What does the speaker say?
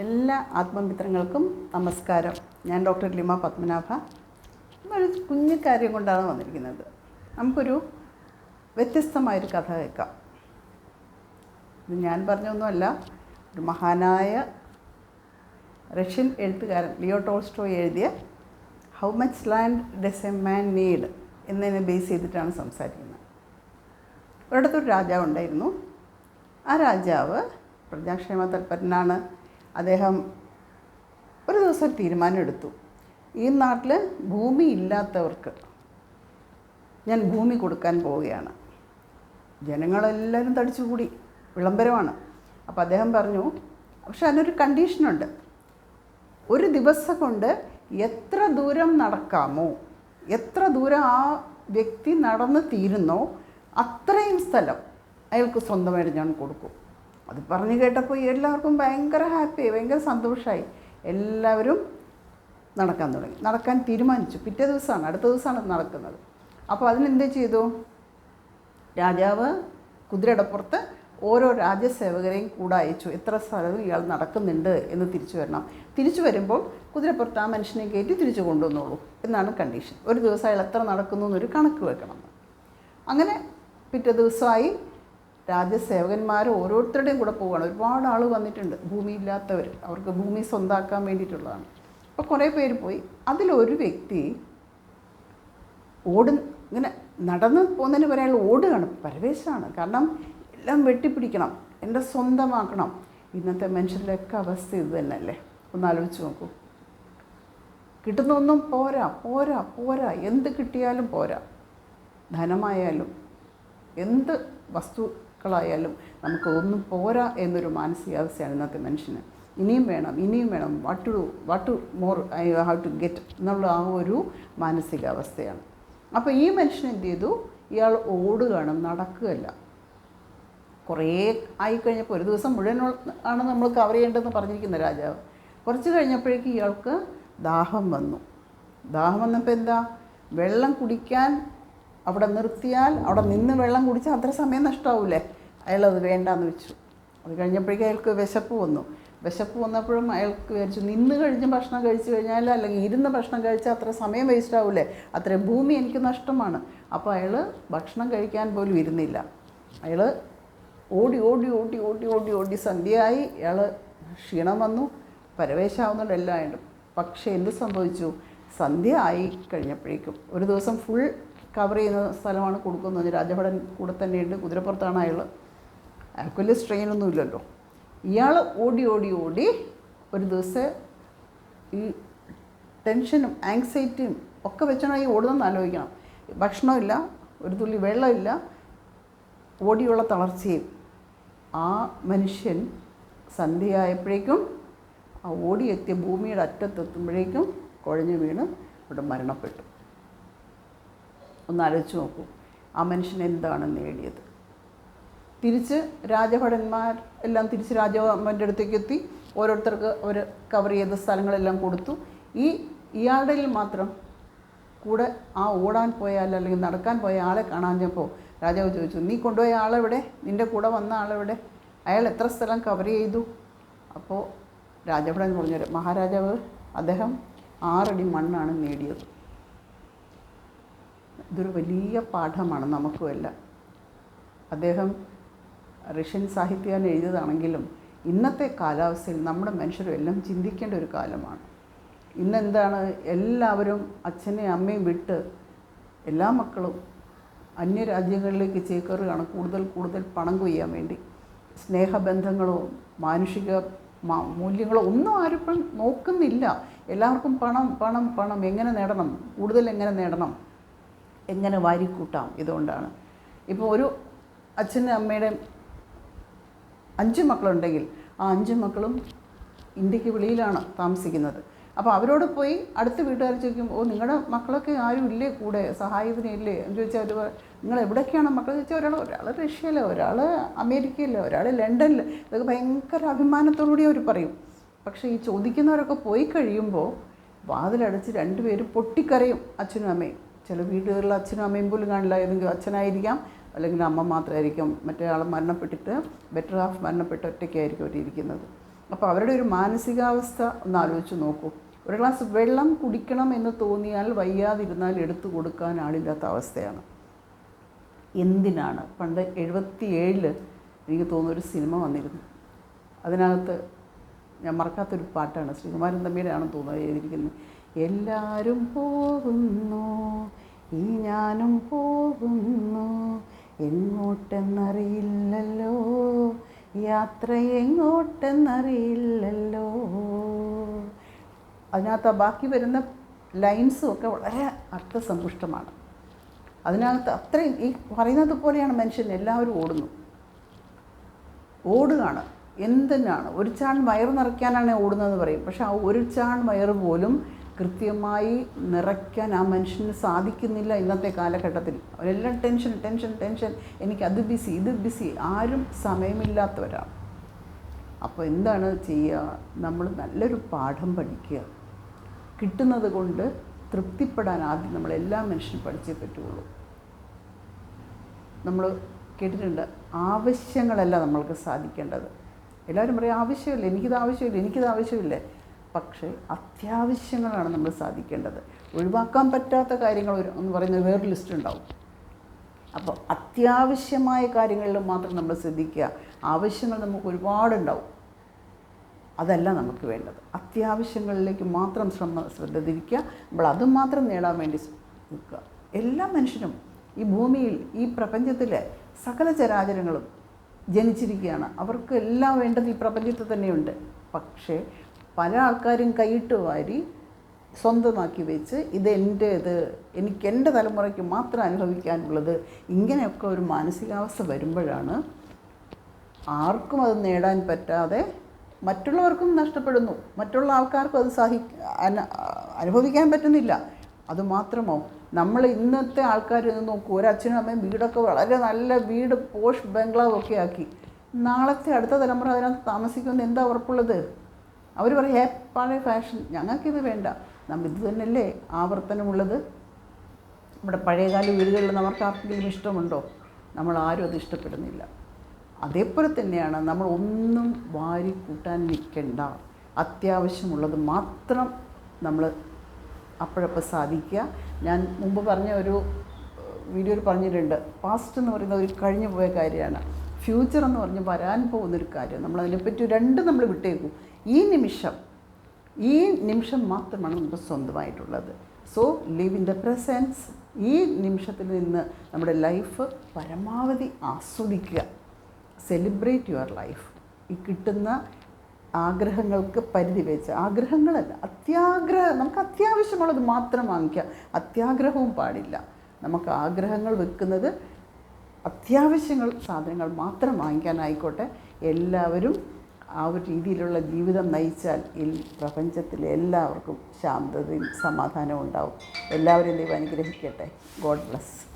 എല്ലാ ആത്മമിത്രങ്ങൾക്കും നമസ്കാരം. ഞാൻ ഡോക്ടർ ലിമ പത്മനാഭ. ഒരു കുഞ്ഞു കാര്യം കൊണ്ടാണ് വന്നിരിക്കുന്നത്. നമുക്കൊരു വ്യത്യസ്തമായൊരു കഥ കേൾക്കാം. ഇത് ഞാൻ പറഞ്ഞൊന്നുമല്ല ഒരു മഹാനായ റഷ്യൻ എഴുത്തുകാരൻ ലിയോ ടോൾസ്റ്റോ എഴുതിയ how much land does a man need എന്നതിനെ ബേസ് ചെയ്തിട്ടാണ് സംസാരിക്കുന്നത്. ഒരിടത്തൊരു രാജാവ് ഉണ്ടായിരുന്നു. ആ രാജാവ് പ്രജാക്ഷേമ തൽപരനാണ്. അദ്ദേഹം ഒരു ദിവസം ഒരു തീരുമാനം എടുത്തു ഈ നാട്ടിൽ ഭൂമി ഇല്ലാത്തവർക്ക് ഞാൻ ഭൂമി കൊടുക്കാൻ പോവുകയാണ്. ജനങ്ങളെല്ലാവരും തടിച്ചുകൂടി. വിളംബരമാണ്. അപ്പോൾ അദ്ദേഹം പറഞ്ഞു പക്ഷെ അതിനൊരു കണ്ടീഷനുണ്ട്. ഒരു ദിവസം കൊണ്ട് എത്ര ദൂരം നടക്കാമോ എത്ര ദൂരം ആ വ്യക്തി നടന്ന് തീരുന്നോ അത്രയും സ്ഥലം അയാൾക്ക് സ്വന്തമായിട്ട് ഞാൻ കൊടുക്കും. അത് പറഞ്ഞു കേട്ടപ്പോൾ എല്ലാവർക്കും ഭയങ്കര ഹാപ്പി ഭയങ്കര സന്തോഷമായി എല്ലാവരും നടക്കാൻ തുടങ്ങി. നടക്കാൻ തീരുമാനിച്ചു. പിറ്റേ ദിവസമാണ് അടുത്ത ദിവസമാണ് നടക്കുന്നത്. അപ്പോൾ അതിനെന്ത് ചെയ്തു? രാജാവ് കുതിരയുടെ പുറത്ത് ഓരോ രാജ്യസേവകരെയും കൂടെ അയച്ചു. എത്ര സ്ഥലവും ഇയാൾ നടക്കുന്നുണ്ട് എന്ന് തിരിച്ചു വരണം. തിരിച്ചു വരുമ്പോൾ കുതിരപ്പുറത്ത് ആ മനുഷ്യനെ കയറ്റി തിരിച്ചു കൊണ്ടുവന്നോളൂ എന്നാണ് കണ്ടീഷൻ ഒരു ദിവസം അയാൾ എത്ര നടക്കുന്നു എന്നൊരു കണക്ക് വെക്കണം. അങ്ങനെ പിറ്റേ ദിവസമായി രാജ്യസേവകന്മാർ ഓരോരുത്തരുടെയും കൂടെ പോവുകയാണ് ഒരുപാട് ആൾ വന്നിട്ടുണ്ട്. ഭൂമിയില്ലാത്തവർ അവർക്ക് ഭൂമി സ്വന്താക്കാൻ വേണ്ടിയിട്ടുള്ളതാണ്. അപ്പോൾ കുറേ പേര് പോയി. അതിലൊരു വ്യക്തി ഓടുന്ന ഇങ്ങനെ നടന്ന് പോകുന്നതിന് വരെ അയാൾ ഓടുകയാണ്. പരവേശമാണ് കാരണം എല്ലാം വെട്ടിപ്പിടിക്കണം. എന്റെ സ്വന്തമാക്കണം. ഇന്നത്തെ മനുഷ്യരുടെയൊക്കെ അവസ്ഥ ഇത് തന്നെയല്ലേ? ഒന്ന് ആലോചിച്ച് നോക്കൂ. കിട്ടുന്നൊന്നും പോരാ പോരാ പോരാ. എന്ത് കിട്ടിയാലും പോരാ. ധനമായാലും എന്ത് വസ്തുക്കളായാലും നമുക്ക് ഒന്നും പോരാ എന്നൊരു മാനസികാവസ്ഥയാണ് ഇന്നത്തെ മനുഷ്യന്. ഇനിയും വേണം ഇനിയും വേണം. What to what to more I have to get എന്നുള്ള ആ ഒരു മാനസികാവസ്ഥയാണ് അപ്പോൾ ഈ മനുഷ്യൻ എന്ത് ചെയ്തു? ഇയാൾ ഓടുകയാണ് നടക്കുകയല്ല. കുറേ ആയിക്കഴിഞ്ഞപ്പോൾ ഒരു ദിവസം മുഴുവൻ ആണ് നമ്മൾ കവർ ചെയ്യേണ്ടതെന്ന് പറഞ്ഞിരിക്കുന്ന രാജാവ്. കുറച്ച് കഴിഞ്ഞപ്പോഴേക്ക് ഇയാൾക്ക് ദാഹം വന്നു. ദാഹം വന്നപ്പോൾ എന്താ? വെള്ളം കുടിക്കാൻ അവിടെ നിർത്തിയാൽ അവിടെ നിന്ന് വെള്ളം കുടിച്ചാൽ അത്ര സമയം നഷ്ടമാവില്ലേ അയാളത് വേണ്ടാന്ന് വെച്ചു. അത് കഴിഞ്ഞപ്പോഴേക്കും അയാൾക്ക് വിശപ്പ് വന്നു. വിശപ്പ് വന്നപ്പോഴും അയാൾക്ക് വിചാരിച്ചു നിന്ന് കഴിഞ്ഞ് ഭക്ഷണം കഴിച്ചു കഴിഞ്ഞാൽ അല്ലെങ്കിൽ ഇരുന്ന് ഭക്ഷണം കഴിച്ചാൽ അത്ര സമയം വേസ്റ്റ് ആവില്ലേ അത്രയും ഭൂമി എനിക്ക് നഷ്ടമാണ്. അപ്പോൾ അയാൾ ഭക്ഷണം കഴിക്കാൻ പോലും ഇരുന്നില്ല. അയാൾ ഓടി ഓടി ഓടി ഓടി ഓടി ഓടി സന്ധ്യയായി. അയാൾ ക്ഷീണം വന്നു. പരവേശാവുന്നുണ്ട് എല്ലാം പക്ഷേ എന്ത് സംഭവിച്ചു? സന്ധ്യ ആയി കഴിഞ്ഞപ്പോഴേക്കും. ഒരു ദിവസം ഫുൾ കവർ ചെയ്യുന്ന സ്ഥലമാണ് കൊടുക്കുന്നത്. രാജഭടൻ കൂടെ തന്നെയുണ്ട്. കുതിരപ്പുറത്താണ് അയാൾ അയാൾക്ക് വലിയ സ്ട്രെയിനൊന്നും ഇല്ലല്ലോ. ഇയാൾ ഓടി ഓടി ഓടി ഒരു ദിവസം ഈ ടെൻഷനും ആങ്സൈറ്റിയും ഒക്കെ വെച്ചാണ് ഈ ഓടുന്നതെന്ന് ആലോചിക്കണം. ഭക്ഷണമില്ല ഒരു തുള്ളി വെള്ളമില്ല ഓടിയുള്ള തളർച്ചയും. ആ മനുഷ്യൻ സന്ധ്യയായപ്പോഴേക്കും ആ ഓടിയെത്തിയ ഭൂമിയുടെ അറ്റത്തെത്തുമ്പോഴേക്കും കുഴഞ്ഞു വീണ് അവിടെ മരണപ്പെട്ടു. ഒന്ന് ആലോചിച്ച് നോക്കൂ. ആ മനുഷ്യൻ എന്താണ് നേടിയത്? തിരിച്ച് രാജഭടന്മാർ എല്ലാം തിരിച്ച് രാജാമ്മന്റെ അടുത്തേക്ക് എത്തി ഓരോരുത്തർക്ക് അവർ കവർ ചെയ്ത സ്ഥലങ്ങളെല്ലാം കൊടുത്തു. ഈ ഇയാളുടെ മാത്രം കൂടെ ആ ഓടാൻ പോയ പോയാൽ അല്ലെങ്കിൽ നടക്കാൻ പോയ ആളെ കാണാൻ കാണാഞ്ഞപ്പോൾ രാജാവ് ചോദിച്ചു നീ കൊണ്ടുപോയ ആളെവിടെ? നിന്റെ കൂടെ വന്ന ആളെവിടെ? അയാൾ എത്ര സ്ഥലം കവർ ചെയ്തു? അപ്പോൾ രാജഭടൻ പറഞ്ഞു മഹാരാജാവ് അദ്ദേഹം ആറടി മണ്ണാണ് നേടിയത്. ഇതൊരു വലിയ പാഠമാണ് നമുക്കുമല്ല അദ്ദേഹം റഷ്യൻ സാഹിത്യകാരൻ എഴുതിയതാണെങ്കിലും ഇന്നത്തെ കാലാവസ്ഥയിൽ നമ്മുടെ മനുഷ്യരും എല്ലാം ചിന്തിക്കേണ്ട ഒരു കാലമാണ്. ഇന്നെന്താണ് എല്ലാവരും അച്ഛനെയും അമ്മയും വിട്ട് എല്ലാ മക്കളും അന്യരാജ്യങ്ങളിലേക്ക് ചേക്കേറുകയാണ് കൂടുതൽ കൂടുതൽ പണം കൊയ്യാൻ വേണ്ടി. സ്നേഹബന്ധങ്ങളോ മാനുഷിക മൂല്യങ്ങളോ ഒന്നും ആരും നോക്കുന്നില്ല. എല്ലാവർക്കും പണം പണം പണം എങ്ങനെ നേടണം? കൂടുതൽ എങ്ങനെ നേടണം? എങ്ങനെ വാരിക്കൂട്ടാം ഇതുകൊണ്ടാണ്. ഇപ്പോൾ ഒരു അച്ഛന്റെ അമ്മയുടെ അഞ്ച് മക്കളുണ്ടെങ്കിൽ ആ അഞ്ച് മക്കളും ഇന്ത്യയ്ക്ക് വെളിയിലാണ് താമസിക്കുന്നത്. അപ്പോൾ അവരോട് പോയി അടുത്ത വീട്ടുകാർ ചോദിക്കും ഓ നിങ്ങളുടെ മക്കളൊക്കെ ആരും ഇല്ലേ കൂടെ? സഹായത്തിനില്ലേ എന്ന് ചോദിച്ചാൽ അവർ നിങ്ങൾ എവിടെയൊക്കെയാണ് മക്കൾ ചോദിച്ചാൽ ഒരാൾ ഒരാൾ റഷ്യയിൽ ഒരാൾ അമേരിക്കയിൽ ഒരാൾ ലണ്ടനിൽ ഇതൊക്കെ ഭയങ്കര അഭിമാനത്തോടുകൂടി അവർ പറയും. പക്ഷേ ഈ ചോദിക്കുന്നവരൊക്കെ പോയി കഴിയുമ്പോൾ വാതിലടച്ച് രണ്ടുപേരും പൊട്ടിക്കരയും അച്ഛനും അമ്മയും. ചില വീടുകളിൽ അച്ഛനും അമ്മയും പോലും കാണില്ല. ഏതെങ്കിലും അച്ഛനായിരിക്കാം അല്ലെങ്കിൽ അമ്മ മാത്രമായിരിക്കും. മറ്റേ ആൾ മരണപ്പെട്ടിട്ട് ബെറ്റർ ഹാഫ് മരണപ്പെട്ട് ഒറ്റയ്ക്കായിരിക്കും അവർ ഇരിക്കുന്നത്. അപ്പോൾ അവരുടെ ഒരു മാനസികാവസ്ഥ ഒന്ന് ആലോചിച്ച് നോക്കൂ. ഒരു ഗ്ലാസ് വെള്ളം കുടിക്കണം എന്ന് തോന്നിയാൽ വയ്യാതിരുന്നാൽ എടുത്തു കൊടുക്കാൻ ആളില്ലാത്ത അവസ്ഥയാണ്. എന്തിനാണ്? പണ്ട് എഴുപത്തി ഏഴിൽ എനിക്ക് തോന്നുന്ന ഒരു സിനിമ വന്നിരുന്നു. അതിനകത്ത് ഞാൻ മറക്കാത്തൊരു പാട്ടാണ്. ശ്രീകുമാരൻ തമ്പിയുടെയാണെന്ന് തോന്നുന്നത് എഴുതിയിരിക്കുന്നത്. എല്ലാവരും പോകുന്നു ഈ ഞാനും പോകുന്നു. എങ്ങോട്ടെന്നറിയില്ലല്ലോ യാത്ര എങ്ങോട്ടെന്നറിയില്ലല്ലോ. അതിനകത്ത് ബാക്കി വരുന്ന ലൈൻസും ഒക്കെ വളരെ അർത്ഥസമ്പുഷ്ടമാണ്. അതിനകത്ത് അത്രയും ഈ പറയുന്നത് പോലെയാണ് മനുഷ്യൻ എല്ലാവരും ഓടുന്നു ഓടുകയാണ്. എന്തിനാണ് ഒരു ചാൺ വയറ് നിറയ്ക്കാനാണ് ഓടുന്നതെന്ന് പറയും. പക്ഷെ ആ ഒരു ചാൺ വയറ് പോലും കൃത്യമായി നിറയ്ക്കാൻ ആ മനുഷ്യന് സാധിക്കുന്നില്ല ഇന്നത്തെ കാലഘട്ടത്തിൽ. അവരെല്ലാം ടെൻഷൻ ടെൻഷൻ ടെൻഷൻ. എനിക്ക് അത് ബിസി ഇത് ബിസി. ആരും സമയമില്ലാത്തവരാണ്. അപ്പോൾ എന്താണ് ചെയ്യുക? നമ്മൾ നല്ലൊരു പാഠം പഠിക്കുക. കിട്ടുന്നത് കൊണ്ട് തൃപ്തിപ്പെടാൻ ആദ്യം നമ്മൾ എല്ലാ മനുഷ്യനും പഠിച്ചേ പറ്റുള്ളൂ നമ്മൾ കേട്ടിട്ടുണ്ട് ആവശ്യങ്ങളല്ല നമ്മൾക്ക് സാധിക്കേണ്ടത്. എല്ലാവരും പറയും ആവശ്യമില്ല എനിക്കിത് ആവശ്യമില്ല എനിക്കിത് ആവശ്യമില്ല. പക്ഷേ അത്യാവശ്യങ്ങളാണ് നമ്മൾ സാധിക്കേണ്ടത്. ഒഴിവാക്കാൻ പറ്റാത്ത കാര്യങ്ങൾ എന്ന് പറയുന്ന വേറൊരു ലിസ്റ്റ് ഉണ്ടാവും. അപ്പോൾ അത്യാവശ്യമായ കാര്യങ്ങളിൽ മാത്രം നമ്മൾ ശ്രദ്ധിക്കുക. ആവശ്യങ്ങൾ നമുക്ക് ഒരുപാടുണ്ടാവും. അതല്ല നമുക്ക് വേണ്ടത്. അത്യാവശ്യങ്ങളിലേക്ക് മാത്രം ശ്രമ ശ്രദ്ധ തിരിക്കുക നമ്മൾ അതും മാത്രം നേടാൻ വേണ്ടി നിൽക്കുക. എല്ലാ മനുഷ്യനും ഈ ഭൂമിയിൽ ഈ പ്രപഞ്ചത്തിലെ സകല ചരാചരങ്ങളും ജനിച്ചിരിക്കുകയാണ്. അവർക്ക് എല്ലാം വേണ്ടത് ഈ പ്രപഞ്ചത്തിൽ തന്നെയുണ്ട്. പക്ഷേ പല ആൾക്കാരും കൈയിട്ട് വാരി സ്വന്തമാക്കി വെച്ച് ഇത് എന്റെ ഇത് എനിക്ക് എന്റെ തലമുറയ്ക്ക് മാത്രം അനുഭവിക്കാനുള്ളത് ഇങ്ങനെയൊക്കെ ഒരു മാനസികാവസ്ഥ വരുമ്പോഴാണ് ആർക്കും അത് നേടാൻ പറ്റാതെ മറ്റുള്ളവർക്കും നഷ്ടപ്പെടുന്നു. മറ്റുള്ള ആൾക്കാർക്കും അത് സഹി അനുഭവിക്കാൻ പറ്റുന്നില്ല. അതുമാത്രമോ നമ്മൾ ഇന്നത്തെ ആൾക്കാർ നിന്ന് നോക്കൂ. ഒരച്ഛനും അമ്മയും വീടൊക്കെ വളരെ നല്ല വീട് പോഷ് ബംഗ്ലാവ് ഒക്കെ ആക്കി. നാളത്തെ അടുത്ത തലമുറ അതിനകത്ത് താമസിക്കുമെന്ന് എന്താ ഉറപ്പുള്ളത്? അവർ പറയും ഹേ പഴയ ഫാഷൻ. ഞങ്ങൾക്കിത് വേണ്ട. നമ്മൾ ഇത് തന്നെയല്ലേ ആവർത്തനമുള്ളത്? നമ്മുടെ പഴയകാല വീടുകളിൽ നമുക്ക് ആർക്കെങ്കിലും ഇഷ്ടമുണ്ടോ? നമ്മൾ ആരും അത് ഇഷ്ടപ്പെടുന്നില്ല. അതേപോലെ തന്നെയാണ് നമ്മൾ ഒന്നും വാരി കൂട്ടാൻ നിൽക്കണ്ട. അത്യാവശ്യമുള്ളത് മാത്രം നമ്മൾ അപ്പോഴപ്പോൾ സാധിക്കുക. ഞാൻ മുമ്പ് പറഞ്ഞ ഒരു വീഡിയോയിൽ പറഞ്ഞിട്ടുണ്ട്. പാസ്റ്റ് എന്ന് പറയുന്നത് ഒരു കഴിഞ്ഞു പോയ കാര്യമാണ്. ഫ്യൂച്ചർ എന്ന് പറഞ്ഞ് വരാൻ പോകുന്നൊരു കാര്യം. നമ്മൾ അതിനെപ്പറ്റി രണ്ടും നമ്മൾ വിട്ടേക്കും. ഈ നിമിഷം ഈ നിമിഷം മാത്രമാണ് നമുക്ക് സ്വന്തമായിട്ടുള്ളത്. So live in the presence ഈ നിമിഷത്തിൽ നിന്ന് നമ്മുടെ ലൈഫ് പരമാവധി ആസ്വദിക്കുക. സെലിബ്രേറ്റ് യുവർ ലൈഫ് ഈ കിട്ടുന്ന ആഗ്രഹങ്ങൾക്ക് പരിധി വെച്ച്. ആഗ്രഹങ്ങളല്ല. അത്യാഗ്രഹം നമുക്ക് അത്യാവശ്യമുള്ളത് മാത്രം വാങ്ങിക്കുക അത്യാഗ്രഹവും പാടില്ല. നമുക്ക് ആഗ്രഹങ്ങൾ വെക്കുന്നത് അത്യാവശ്യങ്ങൾ സാധനങ്ങൾ മാത്രം വാങ്ങിക്കാനായിക്കോട്ടെ. എല്ലാവരും ആ ഒരു രീതിയിലുള്ള ജീവിതം നയിച്ചാൽ ഈ പ്രപഞ്ചത്തിലെ എല്ലാവർക്കും ശാന്തതയും സമാധാനവും ഉണ്ടാവും. എല്ലാവരും ദൈവം അനുഗ്രഹിക്കട്ടെ. God bless.